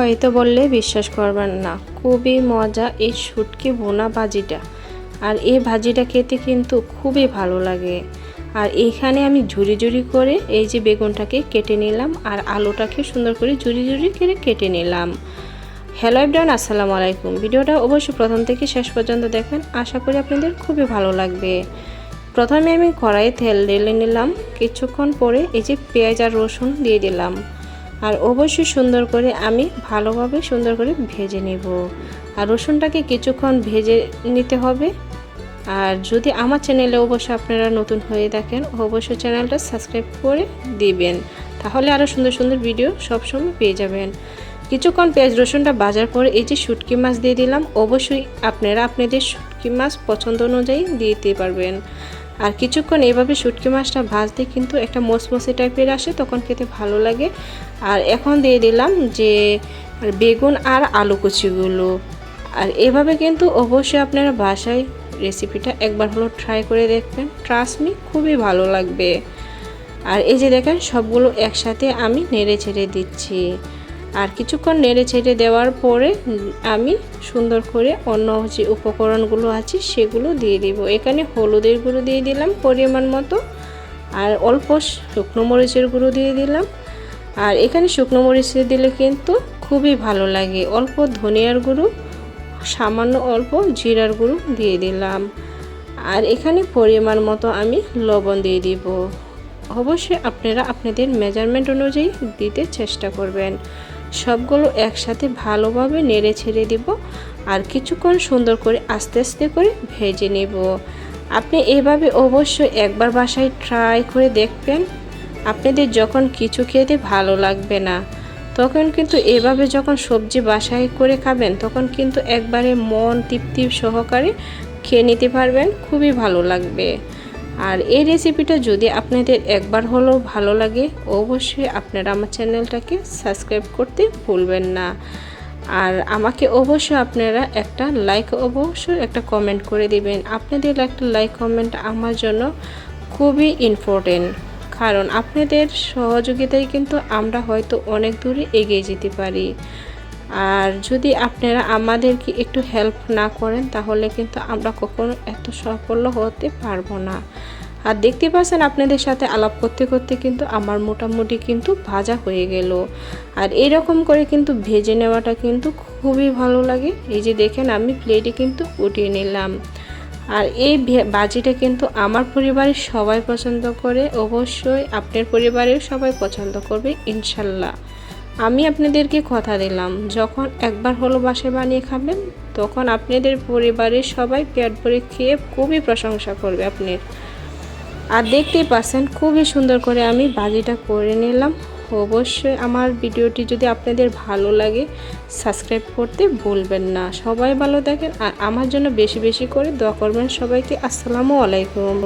হয়তো বললে বিশ্বাস করবেন না। খুবই মজা এই শুটকি বোনা ভাজিটা। আর এই ভাজিটা খেতে কিন্তু খুবই ভালো লাগে। আর এইখানে আমি ঝুরি ঝুরি করে এই যে বেগুনটাকে কেটে নিলাম আর আলুটাকে সুন্দর করে ঝুরি ঝুরি করে কেটে নিলাম। হ্যালো এভরিওয়ান, আসসালামু আলাইকুম। ভিডিওটা অবশ্যই প্রথম থেকে শেষ পর্যন্ত দেখবেন। আশা করি আপনাদের খুবই ভালো লাগবে। প্রথমে আমি কড়াইয়ে তেল ঢেলে নিলাম। কিছুক্ষণ পরে এই যে পেঁয়াজ আর রসুন দিয়ে দিলাম। আর অবশ্যই সুন্দর করে আমি ভালোভাবে সুন্দর করে ভেজে নেব। আর রসুনটাকে কিছুক্ষণ ভেজে নিতে হবে। আর যদি আমার চ্যানেলে অবশ্যই আপনারা নতুন হয়ে থাকেন, অবশ্যই চ্যানেলটা সাবস্ক্রাইব করে দিবেন। তাহলে আরও সুন্দর সুন্দর ভিডিও সবসময় পেয়ে যাবেন। কিছুক্ষণ পেঁয়াজ রসুনটা বাজার পরে এই যে শুটকি মাছ দিয়ে দিলাম, অবশ্যই আপনারা আপনাদের শুটকি মাছ পছন্দ অনুযায়ী দিতে পারবেন। আর কিছুক্ষণ এইভাবে শুটকি মাছটা ভাজতে কিন্তু একটা মসমসে টাইপের আসে, তখন খেতে ভালো লাগে। আর এখন দিয়ে দিলাম যে বেগুন আর আলু কুচিগুলো। আর এভাবে কিন্তু অবশ্যই আপনারা বাসায় রেসিপিটা একবার হলো ট্রাই করে দেখবেন। ট্রাস্ট খুবই ভালো লাগবে। আর এই যে দেখেন, সবগুলো একসাথে আমি নেড়ে ছেড়ে দিচ্ছি। আর কিছুক্ষণ নেড়ে ছেড়ে দেওয়ার পরে আমি সুন্দর করে অন্য যে উপকরণগুলো আছে সেগুলো দিয়ে দিব। এখানে হলুদের গুঁড়ো দিয়ে দিলাম পরিমাণ মতো আর অল্প শুকনো মরিচের গুঁড়ো দিয়ে দিলাম। আর এখানে শুকনো মরিচ দিলে কিন্তু খুবই ভালো লাগে। অল্প ধনিয়ার গুঁড়ো, সামান্য অল্প জিরার গুঁড়ো দিয়ে দিলাম। আর এখানে পরিমাণ মতো আমি লবণ দিয়ে দিব। অবশ্যই আপনারা আপনাদের মেজারমেন্ট অনুযায়ী দিতে চেষ্টা করবেন। সবগুলো একসাথে ভালোভাবে নেড়ে ছেড়ে দিব আর কিছুক্ষণ সুন্দর করে আস্তে আস্তে করে ভেজে নেব। আপনি এভাবে অবশ্যই একবার বাসায় ট্রাই করে দেখবেন। আপনাদের যখন কিছু খেতে ভালো লাগবে না, তখন কিন্তু এভাবে যখন সবজি বাসায় করে খাবেন, তখন কিন্তু একবারে মন তৃপ্তি সহকারে খেয়ে নিতে পারবেন, খুবই ভালো লাগবে। আর এই রেসিপিটা যদি আপনাদের একবার হলেও ভালো লাগে, অবশ্যই আপনারা আমার চ্যানেলটাকে সাবস্ক্রাইব করতে ভুলবেন না। আর আমাকে অবশ্যই আপনারা একটা লাইক অবশ্যই একটা কমেন্ট করে দিবেন। আপনাদের একটা লাইক কমেন্ট আমার জন্য খুবই ইম্পর্টেন্ট কারণ আপনাদের সহযোগিতায় কিন্তু আমরা হয়তো অনেক দূরে এগিয়ে যেতে পারি। আর যদি আপনারা আমাদেরকে একটু হেল্প না করেন, তাহলে কিন্তু আমরা কখনো এত সাফল্য হতে পারব না। আর দেখতে পাচ্ছেন আপনাদের সাথে আলাপ করতে করতে কিন্তু আমার মোটামুটি কিন্তু ভাজা হয়ে গেল। আর এরকম করে কিন্তু ভেজে নেওয়াটা কিন্তু খুবই ভালো লাগে। এই যে দেখেন আমি প্লেটে কিন্তু উঠিয়ে নিলাম। আর এই বাজিটা কিন্তু আমার পরিবারের সবাই পছন্দ করে। অবশ্যই আপনার পরিবারের সবাই পছন্দ করবে, ইনশাল্লাহ। আমি আপনাদেরকে কথা দিলাম, যখন একবার হলো বাসায় বানিয়ে খাবেন, তখন আপনাদের পরিবারের সবাই পেট ভরে খেয়ে খুবই প্রশংসা করবে আপনার। আর দেখতেই পাচ্ছেন, খুবই সুন্দর করে আমি বাজিটা করে নিলাম। অবশ্যই আমার ভিডিওটি যদি আপনাদের ভালো লাগে, সাবস্ক্রাইব করতে ভুলবেন না। সবাই ভালো দেখেন আর আমার জন্য বেশি বেশি করে দোয়া করবেন সবাইকে। আসসালামু আলাইকুম।